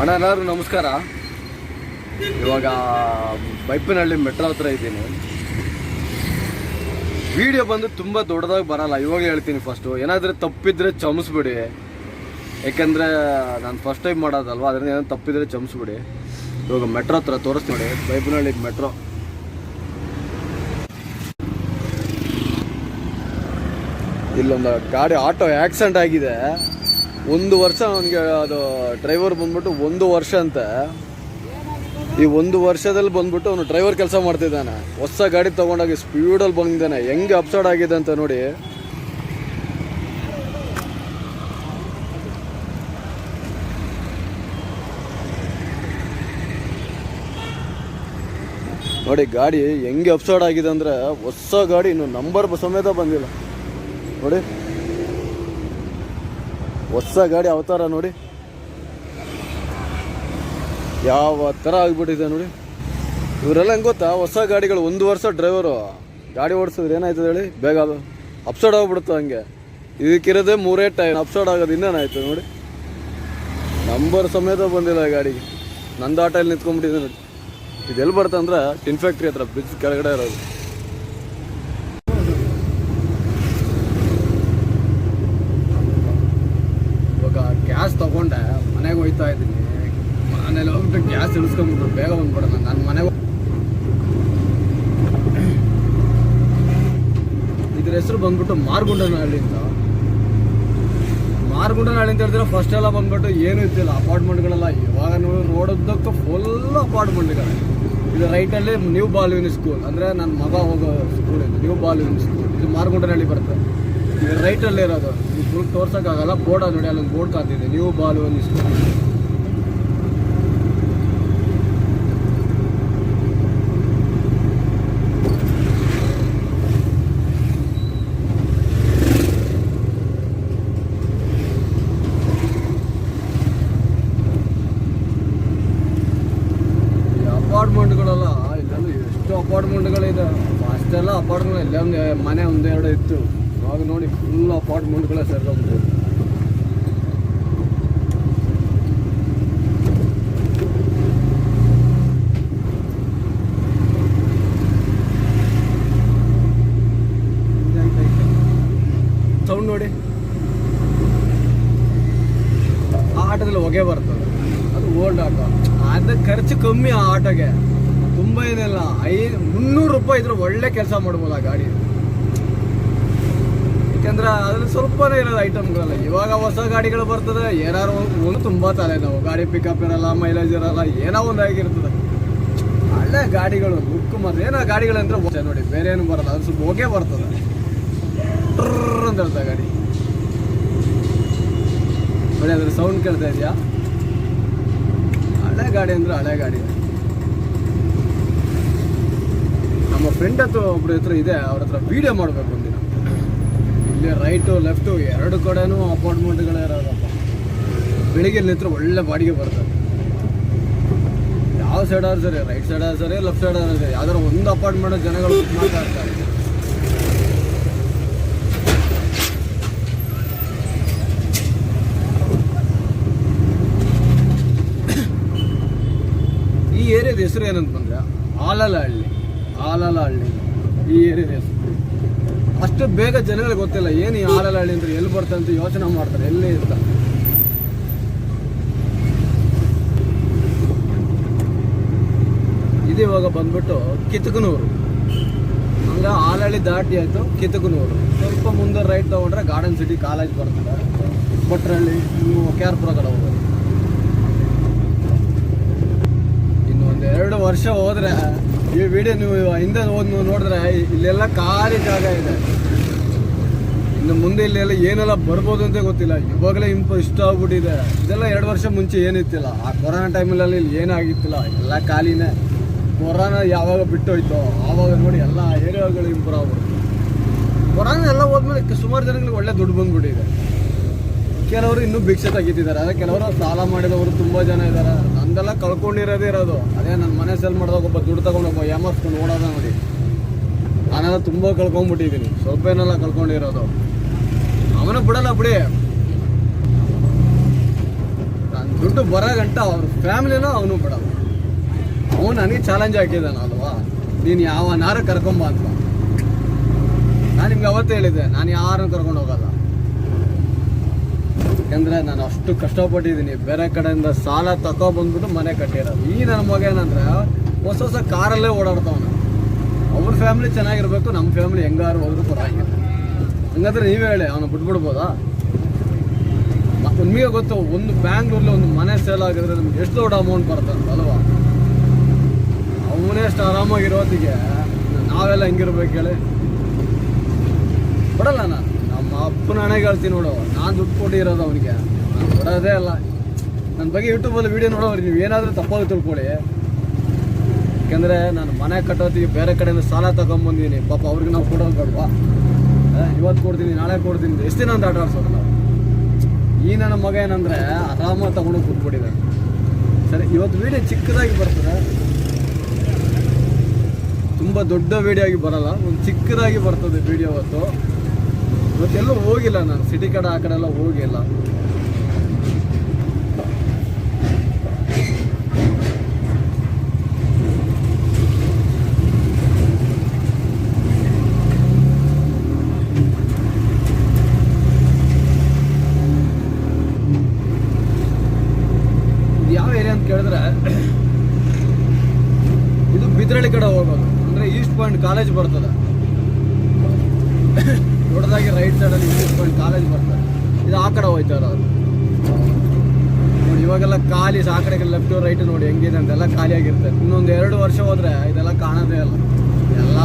ಅಣ್ಣ ಎಲ್ಲರೂ ನಮಸ್ಕಾರ. ಇವಾಗ ಬೈಪನಹಳ್ಳಿ ಮೆಟ್ರೋ ಹತ್ರ ಇದ್ದೀನಿ. ವಿಡಿಯೋ ಬಂದು ತುಂಬ ದೊಡ್ಡದಾಗಿ ಬರಲ್ಲ ಇವಾಗ ಹೇಳ್ತೀನಿ ಫಸ್ಟು ಏನಾದರೂ ತಪ್ಪಿದ್ರೆ ಚಮಿಸ್ಬಿಡಿ ಯಾಕೆಂದರೆ ನಾನು ಫಸ್ಟ್ ಟೈಮ್ ಮಾಡೋದಲ್ವ, ಅದರಿಂದ ಏನಾದ್ರು ತಪ್ಪಿದ್ರೆ ಚಮಿಸ್ಬಿಡಿ ಇವಾಗ ಮೆಟ್ರೋ ಹತ್ರ ತೋರಿಸ್ತೀನಿ, ಬೈಪನಹಳ್ಳಿ ಮೆಟ್ರೋ. ಇಲ್ಲೊಂದು ಗಾಡಿ ಆಟೋ ಆಕ್ಸಿಡೆಂಟ್ ಆಗಿದೆ. ಒಂದು ವರ್ಷ ಅವನಿಗೆ ಅದು ಡ್ರೈವರ್ ಬಂದ್ಬಿಟ್ಟು ಒಂದು ವರ್ಷ ಅಂತ. ಈ ಒಂದು ವರ್ಷದಲ್ಲಿ ಬಂದ್ಬಿಟ್ಟು ಅವನು ಡ್ರೈವರ್ ಕೆಲಸ ಮಾಡ್ತಿದ್ದಾನೆ. ಹೊಸ ಗಾಡಿ ತೊಗೊಂಡೋಗಿ ಸ್ಪೀಡಲ್ಲಿ ಬಂದಿದ್ದಾನೆ. ಹೆಂಗೆ ಅಪ್ಸೈಡ್ ಆಗಿದೆ ಅಂತ ನೋಡಿ. ನೋಡಿ, ಗಾಡಿ ಹೆಂಗೆ ಅಪ್ಸೈಡ್ ಆಗಿದೆ ಅಂದರೆ ಹೊಸ ಗಾಡಿ ಇನ್ನು ನಂಬರ್ ಸಮೇತ ಬಂದಿಲ್ಲ. ನೋಡಿ. ಹೊಸ ಗಾಡಿ ಅವತಾರ ನೋಡಿ. ಯಾವ ಥರ ಆಗಿಬಿಟ್ಟಿದೆ ನೋಡಿ. ಇವರೆಲ್ಲ ಹೆಂಗೆ ಗೊತ್ತಾ? ಹೊಸ ಗಾಡಿಗಳು ಒಂದು ವರ್ಷ ಡ್ರೈವರು ಗಾಡಿ ಓಡಿಸಿದ್ರೆ ಏನಾಯ್ತದೆ ಹೇಳಿ? ಬೇಗ ಅದು ಅಪ್ಸೈಡ್ ಆಗಿಬಿಡುತ್ತೆ ಹಂಗೆ. ಇದಕ್ಕಿರೋದೇ ಮೂರೇ ಟೈಮ್ ಅಪ್ಸೈಡ್ ಆಗೋದು ಇನ್ನೇನಾಯ್ತು ನೋಡಿ. ನಂಬರ್ ಸಮೇತ ಬಂದಿಲ್ಲ ಗಾಡಿಗೆ. ನಂದು ಆಟೋಲ್ಲಿ ನಿಂತ್ಕೊಂಡ್ಬಿಟ್ಟಿದೆ ನೋಡಿ. ಇದೆಲ್ಲಿ ಬರುತ್ತೆ ಅಂದ್ರೆ ಟಿನ್ ಫ್ಯಾಕ್ಟ್ರಿ ಹತ್ರ ಬ್ರಿಡ್ಜ್ ಕೆಳಗಡೆ ಇರೋದು ಇವಾಗ ಗ್ಯಾಸ್ ತಗೊಂಡೆ ಮನೆಗೆ ಹೋಯ್ತಾ ಇದ್ದೀನಿ ಮನೇಲಿ ಹೋಗ್ಬಿಟ್ಟು ಗ್ಯಾಸ್ ಇಳಿಸ್ಕೊಂಡ್ಬಿಟ್ರು ಬೇಗ ಬಂದ್ಬಿಡೋಣ ನನ್ನ ಮನೆಗೆ ಇದ್ರ ಹೆಸರು ಬಂದ್ಬಿಟ್ಟು ಮಾರ್ಗುಂಡನಹಳ್ಳಿ ಅಂತ ಮಾರ್ಗುಂಡನಹಳ್ಳಿ ಅಂತ ಹೇಳಿದ್ರೆ ಫಸ್ಟ್ ಎಲ್ಲ ಬಂದ್ಬಿಟ್ಟು ಏನೂ ಇದ್ದಿಲ್ಲ, ಅಪಾರ್ಟ್ಮೆಂಟ್ಗಳೆಲ್ಲ ಇವಾಗ ನೋಡಿ ರೋಡದ್ದಕ್ಕೂ ಫುಲ್ ಅಪಾರ್ಟ್ಮೆಂಟ್ಗಳೇ. ಇದು ರೈಟಲ್ಲಿ ನ್ಯೂ ಬಾಲ್ಯೂನಿ ಸ್ಕೂಲ್ ಅಂದರೆ ನನ್ನ ಮಗ ಹೋಗೋ ಸ್ಕೂಲ್ ಇದು ನ್ಯೂ ಬಾಲ್ಯೂನಿ ಸ್ಕೂಲ್ ಇದು ಮಾರ್ಗುಂಡನಹಳ್ಳಿ ಬರುತ್ತೆ. ಇದು ರೈಟಲ್ಲೇ ಇರೋದು. ಇದು ಫುಲ್ ತೋರ್ಸೋಕ್ಕಾಗಲ್ಲ ಬೋರ್ಡ್ ನೋಡಿ, ಅಲ್ಲೊಂದು ಬೋರ್ಡ್ ಕಾತಿದೆ ನ್ಯೂ ಬಾಲ್ಯೂನಿ ಸ್ಕೂಲ್ ಈ ಅಪಾರ್ಟ್ಮೆಂಟ್ಗಳೆಲ್ಲ ಇಲ್ಲೆಲ್ಲ ಎಷ್ಟು ಅಪಾರ್ಟ್ಮೆಂಟ್ಗಳಿದೆ ಅಷ್ಟೆಲ್ಲ ಅಪಾರ್ಟ್ಮೆಂಟ್ ಇಲ್ಲೇ ಒಂದು ಮನೆ ಒಂದೆರಡು ಇತ್ತು. ಅವಾಗ ನೋಡಿ ಫುಲ್ ಅಪಾರ್ಟ್ಮೆಂಟ್ಗಳೇ ಸೇರ್ಕೊಂಡ್ಬಿಟ್ಟು ಸೌಂಡ್ ನೋಡಿ. ಆ ಆಟದಲ್ಲಿ ಹೊಗೆ ಬರ್ತದೆ. ಅದು ಓಲ್ಡ್ ಆಟೋ. ಅದು ಖರ್ಚು ಕಮ್ಮಿ ಆ ಆಟೋಗೆ. ತುಂಬ ಏನಿಲ್ಲ ಐದು ಮುನ್ನೂರು ರೂಪಾಯಿ ಇದ್ರೆ ಒಳ್ಳೆ ಕೆಲಸ ಮಾಡ್ಬೋದು ಆ ಗಾಡಿ. ಯಾಕಂದ್ರೆ ಅದ್ರಲ್ಲಿ ಸ್ವಲ್ಪನೇ ಇರೋದು ಐಟಮ್ಗಳೆಲ್ಲ ಇವಾಗ ಹೊಸ ಗಾಡಿಗಳು ಬರ್ತದೆ, ಏನಾರು ಒಂದು ತುಂಬ ತಲೆನೋವು ಗಾಡಿ ಪಿಕಪ್ ಇರಲ್ಲ ಮೈಲೇಜ್ ಇರಲ್ಲ, ಏನೋ ಒಂದು ಆಗಿರ್ತದೆ. ಹಳೆ ಗಾಡಿಗಳು ಬುಕ್ ಮಾತ್ರ. ಏನೋ ಗಾಡಿಗಳಂದ್ರೆ ನೋಡಿ, ಬೇರೆ ಏನು ಬರಲ್ಲ. ಅದು ಸ್ವಲ್ಪ ಹೋಗೇ ಬರ್ತದೆ. ಅಂತ ಹೇಳ್ತಾ ಗಾಡಿ. ನೋಡಿ ಅದ್ರ ಸೌಂಡ್ ಕೇಳ್ತಾ ಇದೆಯಾ? ಹಳೆ ಗಾಡಿ ಅಂದ್ರೆ ಹಳೆ ಗಾಡಿ. ನಮ್ಮ ಫ್ರೆಂಡ್ ಹತ್ರ ಒಬ್ರ ಹತ್ರ ಇದೆ, ಅವ್ರ ಹತ್ರ ವಿಡಿಯೋ ಮಾಡಬೇಕು ಒಂದಿನ. ಇಲ್ಲಿ ರೈಟು ಲೆಫ್ಟು ಎರಡು ಕಡೆನೂ ಅಪಾರ್ಟ್ಮೆಂಟ್ಗಳೇ ಇರೋದಪ್ಪ. ಬೆಳಿಗ್ಗೆ ನಿಂತ್ರೆ ಒಳ್ಳೆ ಬಾಡಿಗೆ ಬರ್ತದೆ ಯಾವ ಸೈಡ್ ಆದ್ರೂ ಸರಿ ರೈಟ್ ಸೈಡ್ ಆದ್ರೂ ಸರಿ ಲೆಫ್ಟ್ ಸೈಡ್ ಆದ್ರೂ ಸರಿ ಯಾವ್ದಾರ ಒಂದು ಅಪಾರ್ಟ್ಮೆಂಟ್ ಜನಗಳು ಮಾತಾಡ್ತಾರೆ ಈ ಏರಿಯಾದ ಹೆಸರು ಏನಂತ ಬಂದ್ರೆ ಆಲಲಹಳ್ಳಿ ಆಲಲಹಳ್ಳಿ ಈ ಏರಿಯಾ ಹೆಸರು ಅಷ್ಟು ಬೇಗ ಜನಗಳಿಗೆ ಗೊತ್ತಿಲ್ಲ, ಏನು ಈ ಆಲಲಹಳ್ಳಿ ಅಂದ್ರೆ ಎಲ್ಲಿ ಬರ್ತದೆ ಅಂತ ಯೋಚನೆ ಮಾಡ್ತಾರೆ, ಎಲ್ಲಿ ಅಂತ. ಇವಾಗ ಬಂದ್ಬಿಟ್ಟು ಕಿತಕನೂರು. ಹಂಗೆ ಆಲಹಳ್ಳಿ ದಾಟಿ ಆಯಿತು ಕಿತಕನೂರು. ಸ್ವಲ್ಪ ಮುಂದೆ ರೈಟ್ ತಗೊಂಡ್ರೆ ಗಾರ್ಡನ್ ಸಿಟಿ ಕಾಲೇಜ್ ಬರ್ತದೆ ಕೊಟ್ರಳ್ಳಿ ಇನ್ನು ಕೆ ಆರ್ ಪುರ ಕಡೆ ಹೋಗೋದು. ಇನ್ನು ಒಂದು ಎರಡು ವರ್ಷ ಹೋದ್ರೆ ಈ ವಿಡಿಯೋ ನೀವು ಹಿಂದೆ ಹೋದ್ ನೋಡಿದ್ರೆ ಇಲ್ಲೆಲ್ಲ ಖಾಲಿ ಜಾಗ ಇದೆ. ಇನ್ನು ಮುಂದೆ ಇಲ್ಲೆಲ್ಲ ಏನೆಲ್ಲ ಬರ್ಬೋದು ಅಂತ ಗೊತ್ತಿಲ್ಲ. ಇವಾಗಲೇ ಇಂಪ ಇಷ್ಟ ಆಗ್ಬಿಟ್ಟಿದೆ. ಇದೆಲ್ಲ ಎರಡು ವರ್ಷ ಮುಂಚೆ ಏನಿತ್ತಿಲ್ಲ. ಆ ಕೊರೋನಾ ಟೈಮಲ್ಲಿ ಇಲ್ಲಿ ಏನಾಗಿತ್ತಿಲ್ಲ. ಎಲ್ಲ ಖಾಲಿನೇ. ಕೊರೋನಾ ಯಾವಾಗ ಬಿಟ್ಟೋಯ್ತೋ, ಆವಾಗ ನೋಡಿ ಎಲ್ಲ ಏರಿಯಾಗಳು ಇಂಪ್ರೂವ್ ಆಗ್ಬಿಡ್ತು ಕೊರೋನಾ ಎಲ್ಲ ಹೋದ್ಮೇಲೆ ಸುಮಾರು ಜನಗಳಿಗೆ ಒಳ್ಳೆ ದುಡ್ಡು ಬಂದ್ಬಿಟ್ಟಿದೆ. ಕೆಲವರು ಇನ್ನೂ ಭಿಕ್ಷೆ ತೆಗಿತಿದ್ದಾರೆ. ಅದೇ ಕೆಲವರು ಸಾಲ ಮಾಡಿದವರು ತುಂಬ ಜನ ಇದ್ದಾರೆ. ನಂದೆಲ್ಲ ಕಳ್ಕೊಂಡಿರೋದೇ ಇರೋದು. ಅದೇ ನನ್ನ ಮನೆ ಸೆಲ್ ಮಾಡಿದಾಗ ಒಬ್ಬ ದುಡ್ಡು ತಗೊಂಡು ಒಬ್ಬ ಯಾಮರ್ಸ್ಕೊಂಡು ಓಡೋದ ನೋಡಿ. ನಾನೆಲ್ಲ ತುಂಬ ಕಳ್ಕೊಂಡ್ಬಿಟ್ಟಿದ್ದೀನಿ. ಸ್ವಲ್ಪ ಏನೆಲ್ಲ ಕಳ್ಕೊಂಡಿರೋದು. ಅವನು ಬಿಡಲ್ಲ ಬಿಡಿ. ನನ್ನ ದುಡ್ಡು ಬರೋ ಗಂಟ ಅವ್ರ ಫ್ಯಾಮಿಲಿನೂ ಅವನು ಬಿಡಲ್ಲ. ಅವನು ನನಗೆ ಚಾಲೆಂಜ್ ಹಾಕಿದ್ದಾನ ಅಲ್ವಾ? ನೀನು ಯಾವನಾರು ಕರ್ಕೊಂಬ ಅಂತ. ನಾನು ನಿಮ್ಗೆ ಅವತ್ತೇ ಹೇಳಿದ್ದೆ. ನಾನು ಯಾರನ್ನು ಕರ್ಕೊಂಡು ಹೋಗಲ್ಲ. ಯಾಕಂದ್ರೆ ನಾನು ಅಷ್ಟು ಕಷ್ಟಪಟ್ಟಿದ್ದೀನಿ. ಬೇರೆ ಕಡೆಯಿಂದ ಸಾಲ ತಗೊಬಂದ್ಬಿಟ್ಟು ಮನೆ ಕಟ್ಟಿರೋದು. ಈ ನನ್ನ ಮಗ ಏನಂದ್ರೆ ಹೊಸ ಹೊಸ ಕಾರಲ್ಲೇ ಓಡಾಡ್ತಾವನ. ಅವ್ರ ಫ್ಯಾಮಿಲಿ ಚೆನ್ನಾಗಿರ್ಬೇಕು ನಮ್ಮ ಫ್ಯಾಮಿಲಿ ಹೆಂಗಾರು ಹೋದ್ರು ಪರವಾಗಿಲ್ಲ. ಹಂಗಂದ್ರೆ ನೀವೇ ಹೇಳಿ, ಅವನು ಬಿಟ್ಬಿಡ್ಬೋದಾ? ನಿಮಗೆ ಗೊತ್ತು, ಒಂದು ಬ್ಯಾಂಗ್ಳೂರ್ಲಿ ಒಂದು ಮನೆ ಸೇಲ್ ಆಗಿದ್ರೆ ನಮ್ಗೆ ಎಷ್ಟು ದೊಡ್ಡ ಅಮೌಂಟ್ ಬರ್ತಾನೆ ಅಲ್ವಾ? ಅವನೇ ಅಷ್ಟು ಆರಾಮಾಗಿರೋದಿಗೆ ನಾವೆಲ್ಲ ಹೆಂಗಿರ್ಬೇಕು ಹೇಳಿ. ಕೊಡಲ್ಲ ನಾನು. ಅಪ್ಪನ ಹಣೆಗೆ ಹೇಳ್ತೀನಿ ನೋಡು. ನಾನು ದುಡ್ಡು ಕೊಟ್ಟಿರೋದು ಅವನಿಗೆ. ನಾನು ಕೊಡೋದೇ ಅಲ್ಲ. ನನ್ನ ಬಗ್ಗೆ ಯೂಟ್ಯೂಬಲ್ಲಿ ವೀಡಿಯೋ ನೋಡೋರು ನೀವು ಏನಾದರೂ ತಪ್ಪಾಗಿ ತಿಳ್ಕೊಳ್ಳಿ ಯಾಕೆಂದರೆ ನಾನು ಮನೆ ಕಟ್ಟೋತಿಗೆ ಬೇರೆ ಕಡೆಯಿಂದ ಸಾಲ ತಗೊಂಬಂದಿದ್ದೀನಿ ಪಾಪ ಅವ್ರಿಗೆ ನಾವು ಕೊಡೋದು ಬೇಡವಾ. ಇವತ್ತು ಕೊಡ್ತೀನಿ, ನಾಳೆ ಕೊಡ್ತೀನಿ. ಎಷ್ಟು ದಿನ ಅಂತ ಆಟ ಆಡ್ಸೋದು ನಾವು ಈ ನನ್ನ ಮಗ ಏನಂದರೆ ಆರಾಮಾಗಿ ತಗೊಂಡು ಕೂತ್ಬಿಟ್ಟಿದೆ ಸರಿ ಇವತ್ತು ವೀಡಿಯೋ ಚಿಕ್ಕದಾಗಿ ಬರ್ತದೆ. ತುಂಬ ದೊಡ್ಡ ವೀಡಿಯೋ ಆಗಿ ಬರಲ್ಲ. ಒಂದು ಚಿಕ್ಕದಾಗಿ ಬರ್ತದೆ ವಿಡಿಯೋ ಇವತ್ತು ಇವತ್ತೆಲ್ಲೂ ಹೋಗಿಲ್ಲ ನಾನು. ಸಿಟಿ ಕಡೆ ಆ ಕಡೆ ಎಲ್ಲ ಹೋಗಿಲ್ಲ. ಯಾವ ಏರಿಯಾ ಅಂತ ಕೇಳಿದ್ರೆ, ಇದು ಬಿದ್ರಳ್ಳಿ ಕಡೆ ಹೋಗೋದು ಅಂದ್ರೆ ಈಸ್ಟ್ ಪಾಯಿಂಟ್ ಕಾಲೇಜ್ ಬರ್ತದೆ. ದೊಡ್ಡದಾಗಿ ರೈಟ್ ಸೈಡಲ್ಲಿ ಪಾಯಿಂಟ್ ಕಾಲೇಜ್ ಬರ್ತಾರೆ ಇದು. ಆ ಕಡೆ ಹೋಗ್ತಾರೆ ಅವರು ನೋಡಿ, ಇವಾಗೆಲ್ಲ ಖಾಲಿ ಆ ಕಡೆಗೆ ಲೆಫ್ಟು ರೈಟ್ ನೋಡಿ ಹೆಂಗಿದೆ ಅಂತೆಲ್ಲ ಖಾಲಿ ಆಗಿರುತ್ತೆ ಇನ್ನೊಂದು ಎರಡು ವರ್ಷ ಹೋದರೆ ಇದೆಲ್ಲ ಕಾಣೋದೇ ಇಲ್ಲ. ಎಲ್ಲ